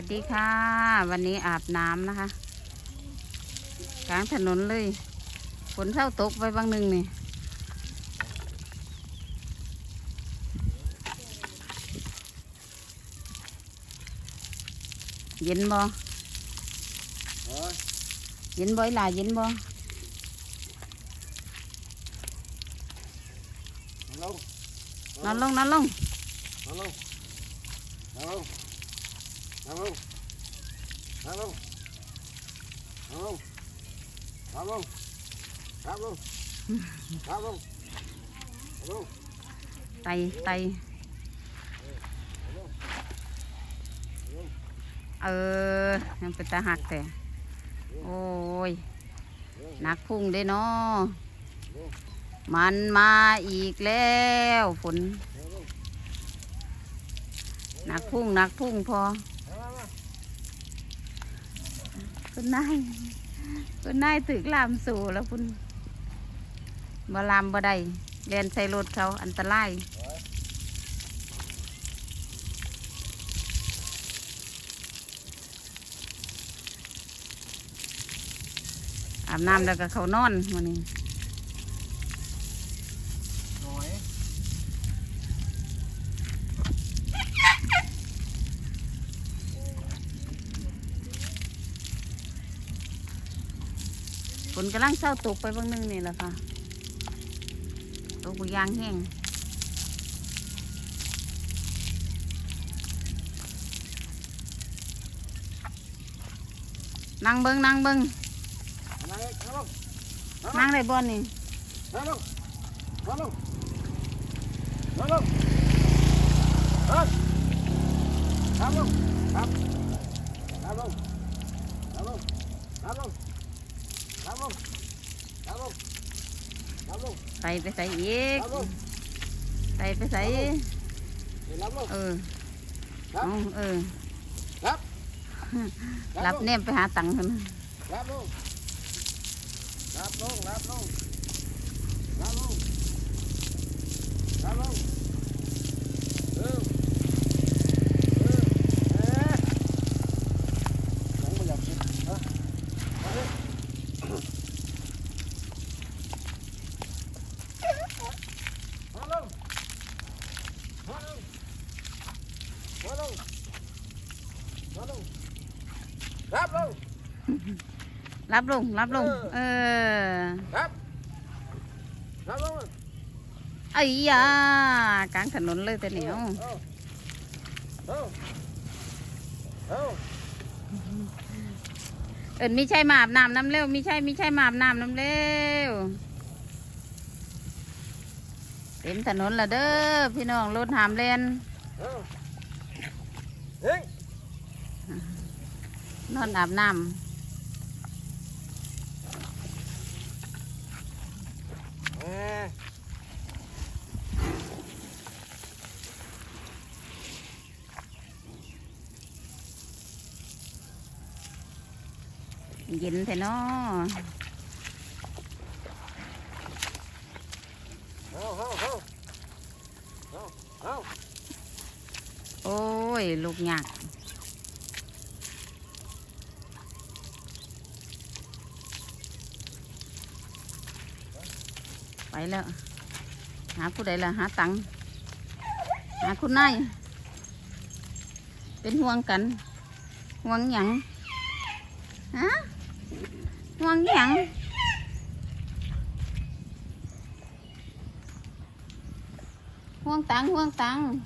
วัสดีค่ะ วันนี้อาบน้ำนะคะ กลางถนนเลยฝนเท่าตกไปบางหนึ่งนี่เย็นบ่เฮ้ยเย็นบ่อยหลายเย็นบ่ลงนอนลงนอนลงนั่งลงนั่งลง นั่งลงนั่งลงนั่งลงนั่งลงนั่งลงนั่งลงนั่งลงไตไตเออยังเป็นตาหักแต่โอ้ยหนักพุ่งเด้เนาะมันมาอีกแล้วฝนหนักพุ่งหนักพุ่งพอ คุณนายคุณนายถึกลามสู่แล้วคุณบ่ลามบ่ได้เรียนใส่รถเขาอันตรายอาบน้ำแล้วก็เขานอนวันนี้ หน่อย ฝ นกำลังเศร้าตกไปบางนึงนี่แหละค่ะตกบุยางแห้งนั่งเบิงนั่งเบิงนั่งนั่งลงนั่งได้บ่นี่นั่งลงนั่งลงนั่งลงเฮ้ยนั่งลงครับนั่งลงนั่งลงนั่งลงนั่งลงนั่งลงนั่งลง ใส่ไปใส่อีกนั่งลงใส่ไปใส่นั่งลงเออครับเอาเออครับรับเนมไปหาตังค์คนรับลงรับลงรับลงรับลงรับลงเออเออเอ๊ะยังไม่อยากกินฮะมาดิมาลงมาลงมาลงมาลงรับลง รับลง รับลง เออครับครับลงไอ้ยากลางถนนเลยแต่เหนียวเอาเอาเอาเอินมีใช่มาอาบน้ำน้ำเร็วมีใช่มีใช่มาอาบน้ำน้ำเร็วเต็มถนนละเด้อพี่น้องรถหามเลนเอาเฮ้ยนอนอาบน้เอ๊ะำ เย็นแท้นาะเอโอ้ย ลูกหยากไปแล้ว หาผู้ใดล่ะ หาตังหาคุณนายเป็นห่วงกัน ห่วงหยังฮะ ngoan cái hẳn ngoan tặng ngoan tặng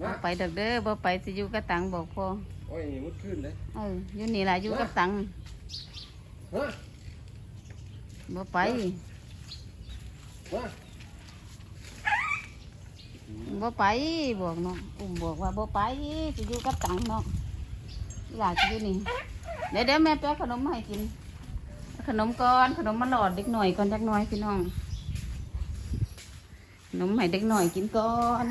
บ่ไปดอกเด้อบ่ไปสิอยู่กับตังบอกพ่อโอ้ยมุดขึ้นเลยเอออยู่นี่ล่ะอยู่กับตังฮะ บ่ไปฮะบ่ไปบอกเนาะอุ้มบอกว่าบ่ไปสิอยู่กับตังเนาะอีหลาสิอยู่นี่เดี๋ยวเดี๋ยวแม่แป๊ขนมมาให้กิน ขนมก่อนขนมมาหลอดเด็กหน่อยก่อนจักหน่อยพี่น้องขนมให้เด็กหน่อยกินก่อน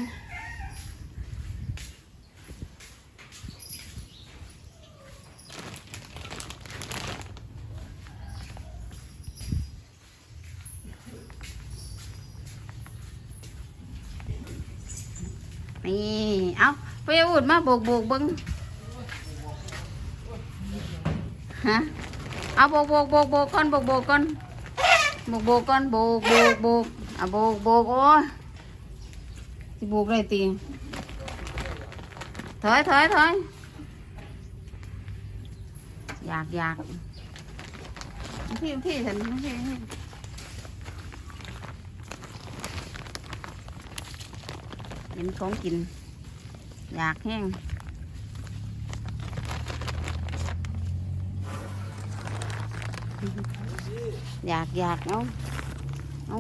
นี่เอาไปอูดมาโบกโบกเบิ้งฮะเอาโบกโบกโบกโบกก่อนโบกโบกก่อนโบกโบกก่อนโบกโบกโบกอะโบกโบกโอ้ยสิโบกได้ตีถอยถอยถอยอยากอยากพี่พี่ฉันพี่พี่ เห็นของกิน อยากแห้งอยากอยากเอาเอา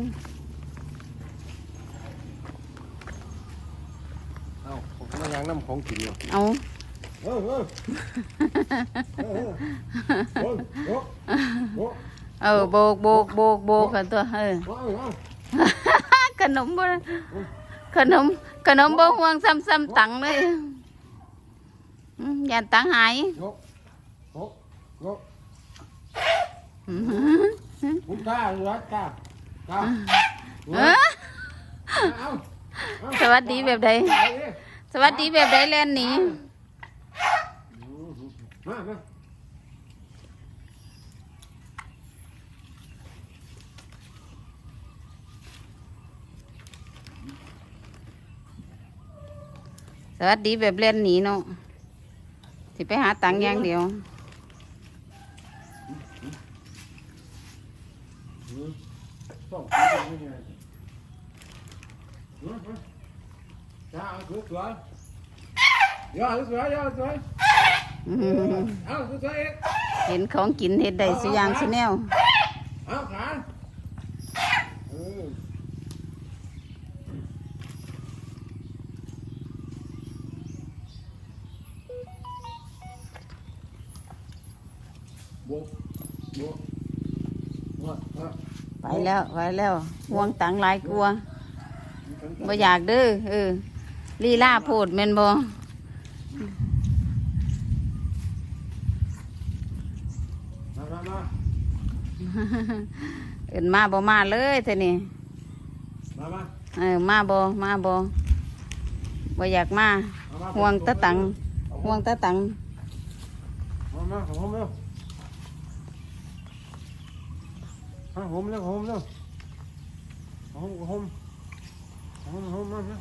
เอ้าผมมายังน้ำของกินอยู่เอาเออเออเออเออโอ้ยโอ้ยโอ้ยเออโบกโบกโบกโบกกันตัวเออโอ้ยโอ้ยขนมบ่ ขนมขนมบ่ห่วงซ้ำซ้ำตังเลยอืมอย่าตังหายโอ้ยโอ้ยโอ้ยอืมผมกล้าเลยนะกล้ากล้าเออเอาสวัสดีแบบใดเอาดิสวัสดีแบบใดแล่นหนีมามา สวัสดีแบบเล่นหนีเนาะสิไปหาตังค์อย่างเดียวเห็นของกินเห็ดใดสุยางสุแนว ไปแล้วไปแล้วห่วงตังค์หลายกลัวบ่อยากเด้อเออลีลาโพดแม่นบ่มามามาเอินมาบ่มาเลยเท่านี้มามาเออมาบ่มาบ่บ่อยากมาเอามาห่วงตะตังห่วงตะตังมามาของผมเร็ว มาผมเร็วผมเร็วผมผมผมผมมามา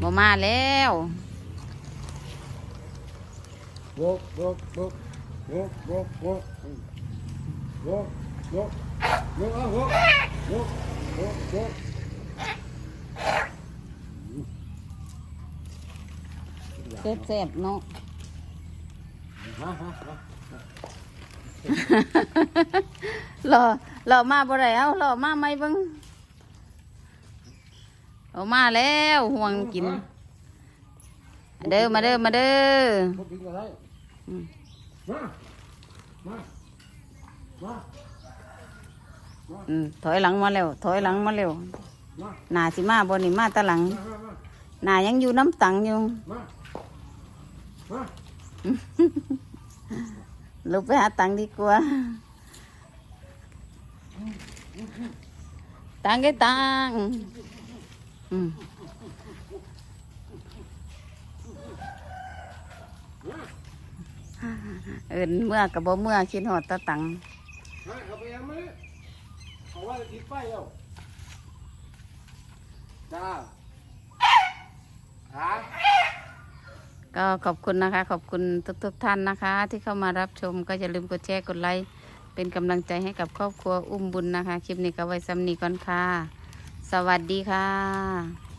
บ่มาแล้วโบกโบกโบกโบกโบกโบกโบกโบกโบกเอาโบกโบกโบกโบกแซ่บๆเนาะ มามามารอรอมาบ่ได้เอารอมาไหมเบิ่งเอามาแล้วห่วงกิน เด้อมาเด้อมาเด้อพวกกินกันได้อืมมามามาอืมถอยหลังมาแล้วถอยหลังมาแล้วมาหน้าสิมาบ่นี่มาแตะหลังมามาหน้ายังอยู่น้ำตังอยู่มามา ลุกไปหาตังดีกว่า ตังไอ้ตังอืมเอินเมื่อกับบ่เมื่อคิดหอดตะตังมาเอาไปยังไหมเอาไว้ติดไฟเอาจ้าหา ก็ขอบคุณนะคะ ขอบคุณทุกๆท่านนะคะ ที่เข้ามารับชมก็อย่าลืมกดแชร์กดไลค์เป็นกำลังใจให้กับครอบครัวอุ้มบุญนะคะ คลิปนี้ก็ไว้ซ้ำนี้ก่อนค่ะ สวัสดีค่ะ